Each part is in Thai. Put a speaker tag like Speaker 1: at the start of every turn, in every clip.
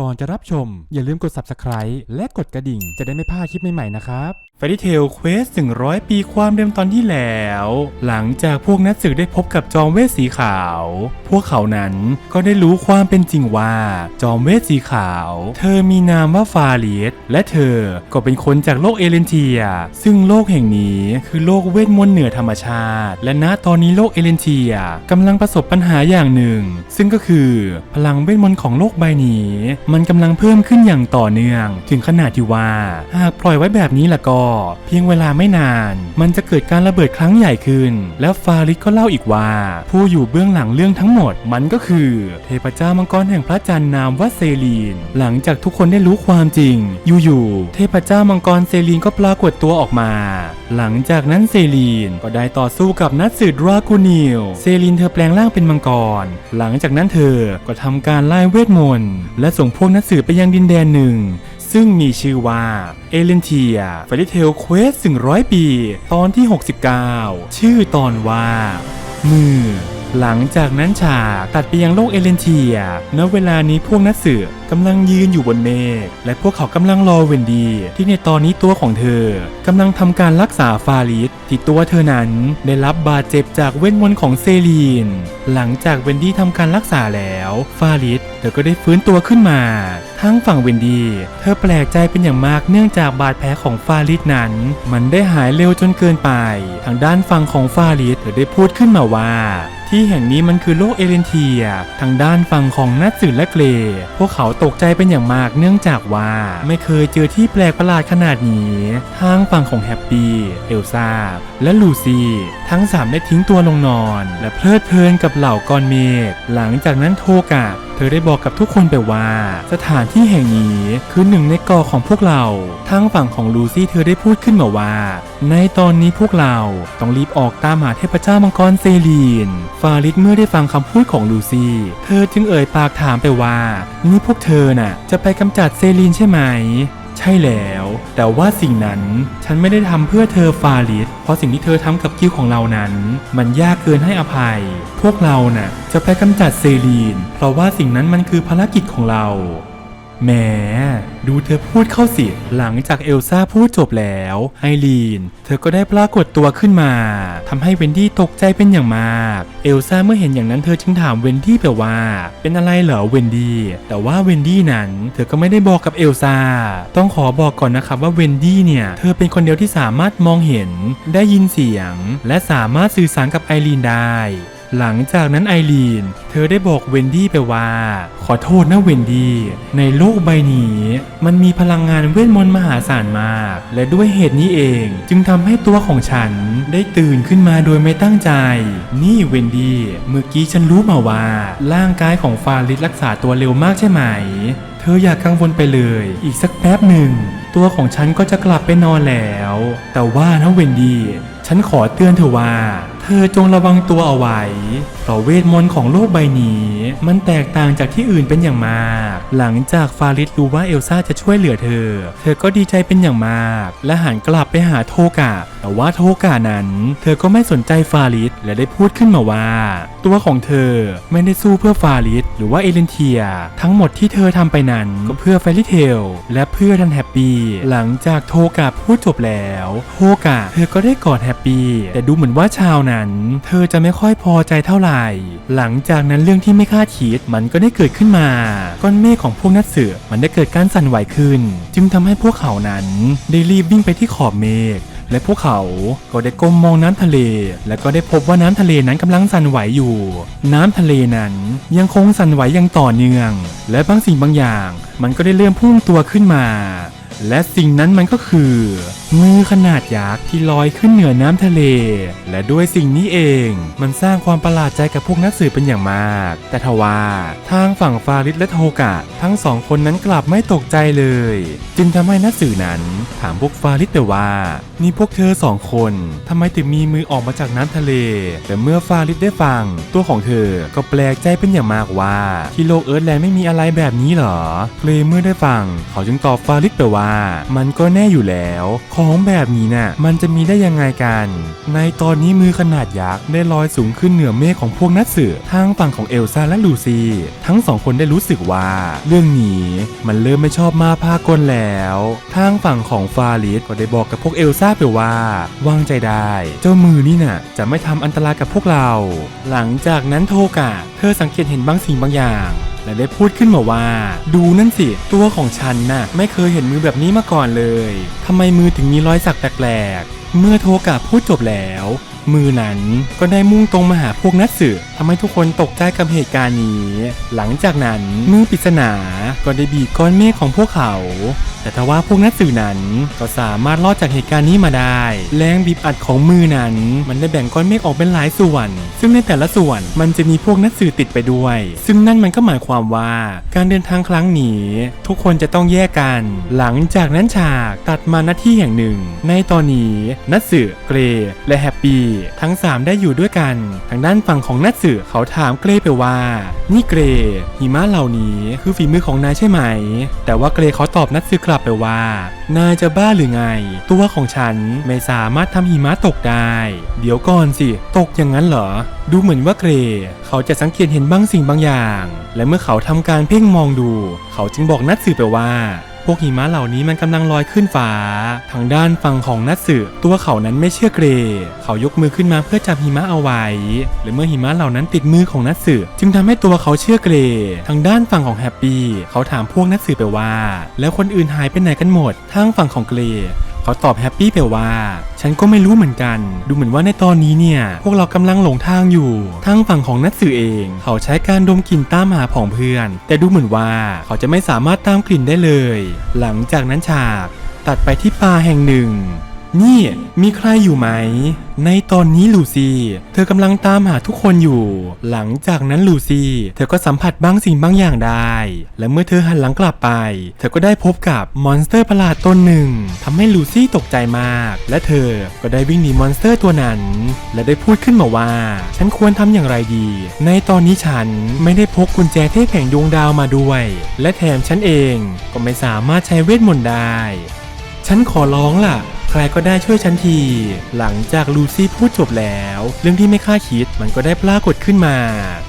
Speaker 1: ก่อนจะรับชม อย่าลืมกด subscribe และกดกระดิ่ง จะได้ไม่พลาดคลิปใหม่ๆนะครับ f a i r y Tail Quest 100 ปีความเดิมตอนที่แล้ว หลังจากพวกนักสืบได้พบกับจอมเวทสีขาว พวกเขานั้นก็ได้รู้ความเป็นจริงว่า จอมเวทสีขาว เธอมีนามว่าฟาเลียสและเธอก็เป็นคนจากโลกเอเลนเทีย ซึ่งโลกแห่งนี้คือโลกเวทมนต์เหนือธรรมชาติ และณตอนนี้โลกเอเลนเทียกำลังประสบปัญหาอย่างหนึ่ง ซึ่งก็คือพลังเวทมนต์ของโลกใบนี้มันกำลังเพิ่มขึ้นอย่างต่อเนื่อง ถึงขนาดที่ว่า หากปล่อยไว้แบบนี้ละก็ เพียงเวลาไม่นาน มันจะเกิดการระเบิดครั้งใหญ่ขึ้น แล้วฟาริสก็เล่าอีกว่า ผู้อยู่เบื้องหลังเรื่องทั้งหมด มันก็คือ เทพเจ้ามังกรแห่งพระจันทร์นามว่าเซลีน หลังจากทุกคนได้รู้ความจริง อยู่ๆเทพเจ้ามังกรเซลีนก็ปรากฏตัวออกมา หลังจากนั้นเซลีนก็ได้ต่อสู้กับนักสืดรากูนิลเซลีนเธอแปลงร่างเป็นมังกร หลังจากนั้นเธอก็ทำการไล่เวทมนต์และส่งพวกนักสืบไปยังดินแดนหนึ่ง ซึ่งมีชื่อว่าเอเลนเทียฟริเทลเควส100 ปี ตอนที่ 69 ชื่อตอนว่า มือ หลังจากนั้นฉากตัดไปยังโลกเอเลนเทีย ณ เวลานี้พวกนักสืบกำลังยืนอยู่บนเมฆ และพวกเขากำลังรอเวนดีที่ในตอนนี้ตัวของเธอกำลังทำการรักษาฟาริสที่ตัวเธอนั้นได้รับบาดเจ็บจากเวทมนต์ของเซลีน หลังจากเวนดี้ทำการรักษาแล้วฟาริสเธอก็ได้ฟื้นตัวขึ้นมา ทั้งฝั่งเวนดี้เธอแปลกใจเป็นอย่างมากเนื่องจากบาดแผลของฟาริสนั้น มันได้หายเร็วจนเกินไป ทางด้านฝั่งของฟาริสเธอได้พูดขึ้นมาว่า ที่แห่งนี้มันคือโลกเอเลนเทีย ทางด้านฝั่งของนัทสืและเกรพวกเขาตกใจเป็นอย่างมากเนื่องจากว่าไม่เคยเจอที่แปลกประหลาดขนาดนี้ ทางฝั่งของแฮปปี้เอลซ่าและลูซี่ทั้งสามได้ทิ้งตัวลงนอน และเพลิดเพลินกับเหล่ากอนเมฆหลังจากนั้นโทกะเธอได้บอกกับทุกคนไปว่า สถานที่แห่งนี้คือหนึ่งในก่อของพวกเรา ทางฝั่งของลูซี่เธอได้พูดขึ้นมาว่า ในตอนนี้พวกเราต้องรีบออกตามหาเทพเจ้ามังกรเซลีน ฟาริสเมื่อได้ฟังคำพูดของลูซี่ เธอจึงเอ่ยปากถามไปว่า นี่พวกเธอน่ะ จะไปกำจัดเซลีนใช่ไหม ใช่แล้ว แต่ว่าสิ่งนั้นฉันไม่ได้ทำเพื่อเธอฟาลิสเพราะสิ่งที่เธอทำกับคิวของเรานั้น มันยากเกินให้อภัย พวกเราน่ะจะไปกำจัดเซลีน เพราะว่าสิ่งนั้นมันคือภารกิจของเรา แหมดูเธอพูดเข้าสิหลังจากเอลซ่าพูดจบแล้วไอรีน เธอก็ได้ปรากฏตัวขึ้นมาทำให้เวนดี้ตกใจเป็นอย่างมาก เอลซ่าเมื่อเห็นอย่างนั้นเธอจึงถามเวนดี้ไปว่า เป็นอะไรเหรอเวนดี้แต่ว่าเวนดี้นั้น เธอก็ไม่ได้บอกกับเอลซ่าต้องขอบอกก่อนนะครับว่าเวนดี้เนี่ย เธอเป็นคนเดียวที่สามารถมองเห็น ได้ยินเสียง และสามารถสื่อสารกับไอรีนได้ หลังจากนั้นไอรีน เธอได้บอกเวนดี้ไปว่า ขอโทษนะเวนดี้ในโลกใบนี้ มันมีพลังงานเวทมนต์มหาศาลมาก และด้วยเหตุนี้เอง จึงทำให้ตัวของฉันได้ตื่นขึ้นมาโดยไม่ตั้งใจ นี่เวนดี้เมื่อกี้ฉันรู้มาว่า ร่างกายของฟาริสรักษาตัวเร็วมากใช่ไหม เธออย่ากกังวลไปเลย อีกสักแป๊บหนึ่งตัวของฉันก็จะกลับไปนอนแล้ว แต่ว่านะเวนดี้ฉันขอเตือนเธอว่า เธอจงระวังตัวเอาไว้เพราะเวทมนต์ของโลกใบนี้ มันแตกต่างจากที่อื่นเป็นอย่างมาก หลังจากฟาริสรู้ว่าเอลซ่าจะช่วยเหลือเธอ เธอก็ดีใจเป็นอย่างมาก และหันกลับไปหาโทกะ แต่ว่าโทกะนั้น เธอก็ไม่สนใจฟาริสและได้พูดขึ้นมาว่า ตัวของเธอไม่ได้สู้เพื่อฟาริสหรือว่าเอเลนเทีย ทั้งหมดที่เธอทำไปนั้นก็เพื่อแฟรี่เทลและเพื่อทันแฮปปี้หลังจากโทกะพูดจบแล้ว โทกะเธอก็ได้กอดแฮปปี้แต่ดูเหมือนว่าชาวนั้น เธอจะไม่ค่อยพอใจเท่าไหร่ หลังจากนั้นเรื่องที่ไม่คาดคิดมันก็ได้เกิดขึ้นมา ก้อนเมฆของพวกนักสืบมันได้เกิดการสั่นไหวขึ้น จึงทำให้พวกเขานั้นได้รีบวิ่งไปที่ขอบเมฆและพวกเขาก็ได้ก้มมองน้ำทะเล และก็ได้พบว่าน้ำทะเลนั้นกำลังสั่นไหวอยู่ น้ำทะเลนั้นยังคงสั่นไหวอย่างต่อเนื่อง และบางสิ่งบางอย่าง มันก็ได้เริ่มพุ่งตัวขึ้นมา และสิ่งนั้นมันก็คือ มือขนาดยักษ์ที่ลอยขึ้นเหนือน้ำทะเล และด้วยสิ่งนี้เอง มันสร้างความประหลาดใจกับพวกนักสืบเป็นอย่างมาก แต่ทว่าทางฝั่งฟาริสและโทกะ ทั้งสองคนนั้นกลับไม่ตกใจเลย จึงทำให้นักสืบนั้น ถามพวกฟาริสไปว่า นี่พวกเธอสองคนทำไมถึงมีมือออกมาจากน้ำทะเล แต่เมื่อฟาริสได้ฟัง ตัวของเธอก็แปลกใจเป็นอย่างมากว่า ที่โลกเอิร์ธแลนด์ไม่มีอะไรแบบนี้หรอเพลเมื่อได้ฟังเขาจึงตอบฟาริสไปว่าว่ามันก็แน่อยู่แล้ว ของแบบนี้น่ะมันจะมีได้ยังไงกัน ในตอนนี้มือขนาดยักษ์ได้ลอยสูงขึ้นเหนือเมฆของพวกนักสืบทางฝั่งของเอลซ่าและลูซี่ ทั้งสองคนได้รู้สึกว่า เรื่องนี้มันเริ่มไม่ชอบมาพากลแล้ว ทางฝั่งของฟาริสก็ได้บอกกับพวกเอลซ่าไปว่าวางใจได้ เจ้ามือนี่น่ะจะไม่ทำอันตรายกับพวกเรา หลังจากนั้นโทกะ เธอสังเกตเห็นบางสิ่งบางอย่าง และได้พูดขึ้นมาว่า ดูนั่นสิ ตัวของฉันน่ะไม่เคยเห็นมือแบบนี้มาก่อนเลยทำไมมือถึงมีรอยสักแปลกๆเมื่อโทกะพูดจบแล้ว มือนั้นก็ได้มุ่งตรงมาหาพวกนักสืบทำให้ทุกคนตกใจกับเหตุการณ์นี้ หลังจากนั้นมือปริศนาก็ได้บีบก้อนเมฆของพวกเขา แต่ทว่าพวกนักสืบนั้นก็สามารถรอดจากเหตุการณ์นี้มาได้ แรงบีบอัดของมือนั้น มันได้แบ่งก้อนเมฆออกเป็นหลายส่วน ซึ่งในแต่ละส่วนมันจะมีพวกนักสืบติดไปด้วย ซึ่งนั่นมันก็หมายความว่าการเดินทางครั้งนี้ทุกคนจะต้องแยกกัน หลังจากนั้นฉากตัดมาหน้าที่แห่งหนึ่ง ในตอนนี้นัตสึเกรและแฮปปี้ทั้ง 3 ได้อยู่ด้วยกัน ทางด้านฝั่งของนัตสึเขาถามเกรไปว่า นี่เกรหิมะเหล่านี้คือฝีมือของนายใช่ไหม แต่ว่าเกรเขาตอบนัตสึกลับไปว่า นายจะบ้าหรือไง ตัวของฉันไม่สามารถทำหิมะตกได้ เดี๋ยวก่อนสิ ตกอย่างนั้นเหรอ ดูเหมือนว่าเกรเขาจะสังเกตเห็นบางสิ่งบางอย่าง และเมื่อเขาทำการเพ่งมองดู เขาจึงบอกนัตสึไปว่า พวกหิมะเหล่านี้มันกำลังลอยขึ้นฟ้า ทางด้านฝั่งของนัตสึตัวเขานั้นไม่เชื่อเกร เขายกมือขึ้นมาเพื่อจับหิมะเอาไว้ และเมื่อหิมะเหล่านั้นติดมือของนัตสึจึงทำให้ตัวเขาเชื่อเกร ทางด้านฝั่งของแฮปปี้เขาถามพวกนัตสึไปว่า แล้วคนอื่นหายไปไหนกันหมด ทางฝั่งของเกร เขาตอบแฮปปี้ไปว่า ฉันก็ไม่รู้เหมือนกัน ดูเหมือนว่าในตอนนี้เนี่ย พวกเรากำลังหลงทางอยู่ ทางฝั่งของนัตสึเอง เขาใช้การดมกลิ่นตามหาผองเพื่อน แต่ดูเหมือนว่าเขาจะไม่สามารถตามกลิ่นได้เลย หลังจากนั้นฉาก ตัดไปที่ป่าแห่งหนึ่ง นี่มีใครอยู่ไหม ในตอนนี้ลูซี่ เธอกำลังตามหาทุกคนอยู่ หลังจากนั้นลูซี่ เธอก็สัมผัสบางสิ่งบางอย่างได้ และเมื่อเธอหันหลังกลับไป เธอก็ได้พบกับมอนสเตอร์ประหลาดตนหนึ่งทำให้ลูซี่ตกใจมาก และเธอก็ได้วิ่งหนีมอนสเตอร์ตัวนั้น และได้พูดขึ้นมาว่า ฉันควรทำอย่างไรดี ในตอนนี้ฉันไม่ได้พกกุญแจเทพแห่งดวงดาวมาด้วย และแถมฉันเองก็ไม่สามารถใช้เวทมนต์ได้ ฉันขอร้องล่ะ ใครก็ได้ช่วยฉันที หลังจากลูซี่พูดจบแล้ว เรื่องที่ไม่คาดคิดมันก็ได้ปรากฏขึ้นมา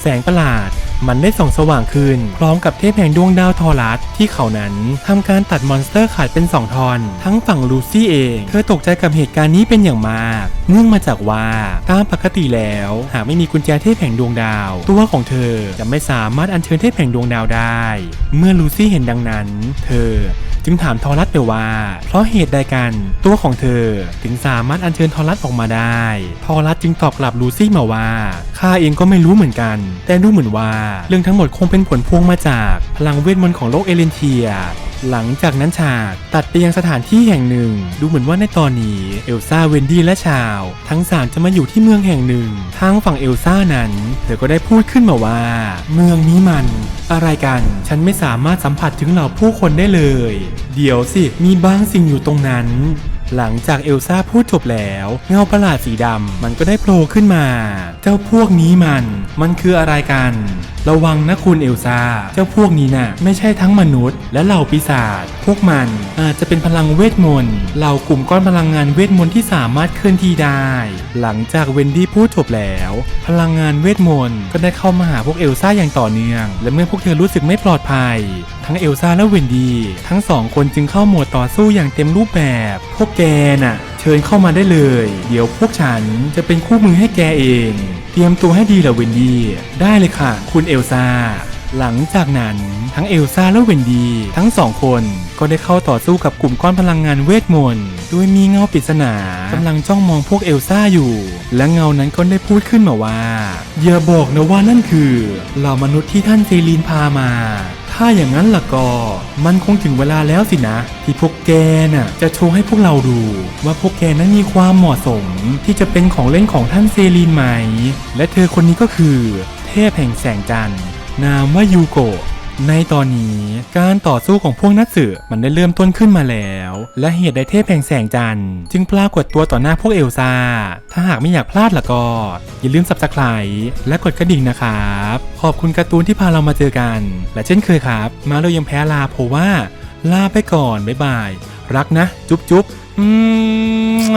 Speaker 1: แสงประหลาดมันได้ส่องสว่างขึ้น พร้อมกับเทพแห่งดวงดาวทอรัสที่เขานั้นทำการตัดมอนสเตอร์ขาดเป็น 2ทอน ทั้งฝั่งลูซี่เอง เธอตกใจกับเหตุการณ์นี้เป็นอย่างมาก เนื่องมาจากว่าตามปกติแล้วหากไม่มีกุญแจเทพแห่งดวงดาว ตัวของเธอจะไม่สามารถอัญเชิญเทพแห่งดวงดาวได้ เมื่อลูซี่เห็นดังนั้น เธอ จึงถามทอรัสไปว่า เพราะเหตุใดกัน ตัวของเธอถึงสามารถอัญเชิญทอรัสออกมาได้ ทอรัสจึงตอบกลับลูซี่มาว่าข้าเองก็ไม่รู้เหมือนกัน แต่ดูเหมือนว่า เรื่องทั้งหมดคงเป็นผลพวงมาจาก พลังเวทมนต์ของโลกเอเลนเทีย หลังจากนั้นฉากตัดไปยังสถานที่แห่งหนึ่ง ดูเหมือนว่าในตอนนี้เอลซ่าเวนดี้และชาว ทั้งสามจะมาอยู่ที่เมืองแห่งหนึ่ง ทางฝั่งเอลซ่านั้น เธอก็ได้พูดขึ้นมาว่า เมืองนี้มัน อะไรกัน ฉันไม่สามารถสัมผัสถึงเหล่าผู้คนได้เลย เดี๋ยวสิมีบางสิ่งอยู่ตรงนั้น หลังจากเอลซ่าพูดจบแล้ว เงาประหลาดสีดำมันก็ได้โผล่ขึ้นมา เจ้าพวกนี้มัน มันคืออะไรกัน ระวังนะคุณเอลซ่า เจ้าพวกนี้น่ะ ไม่ใช่ทั้งมนุษย์ และเหล่าปีศาจ พวกมันอาจจะเป็นพลังเวทมนต์ เหล่ากลุ่มก้อนพลังงานเวทมนต์ที่สามารถเคลื่อนที่ได้ หลังจากเวนดี้พูดจบแล้ว พลังงานเวทมนต์ก็ได้เข้ามาหาพวกเอลซ่าอย่างต่อเนื่อง และเมื่อพวกเธอรู้สึกไม่ปลอดภัย ทั้งเอลซ่าและเวนดี้ทั้งสองคนจึงเข้าโหมดต่อสู้อย่างเต็มรูปแบบพวกแกน่ะ เชิญเข้ามาได้เลย เดี๋ยวพวกฉันจะเป็นคู่มือให้แกเอง เตรียมตัวให้ดีเหรอเวนดี้ได้เลยค่ะ คุณเอลซ่าหลังจากนั้นทั้งเอลซ่าและเวนดี้ทั้งสองคนก็ได้เข้าต่อสู้กับกลุ่มก้อนพลังงานเวทมนต์โดยมีเงาปริศนากำลังจ้องมองพวกเอลซ่าอยู่ และเงานั้นก็ได้พูดขึ้นมาว่า อย่าบอกนะว่านั่นคือเหล่ามนุษย์ที่ท่านเซลีนพามา ถ้าอย่างนั้นล่ะก็ มันคงถึงเวลาแล้วสินะ ที่พวกแกน่ะจะโชว์ให้พวกเราดู ว่าพวกแกนั้นมีความเหมาะสม ที่จะเป็นของเล่นของท่านเซรีนไหม และเธอคนนี้ก็คือ เทพแห่งแสงจันทร์ นามว่ายูโกะ ในตอนนี้การต่อสู้ของพวกนักสืบมันได้เริ่มต้นขึ้นมาแล้ว และเหตุใดเทพแห่งแสงจันทร์จึงปรากฏตัวต่อหน้าพวกเอลซ่า ถ้าหากไม่อยากพลาดล่ะก็ อย่าลืม subscribe และกดกระดิ่งนะครับ ขอบคุณการ์ตูนที่พาเรามาเจอกัน และเช่นเคยครับ มาเรายังแพ้ลาเพราะว่า ลาไปก่อนบ๊ายบาย รักนะ จุ๊บจุ๊บอืม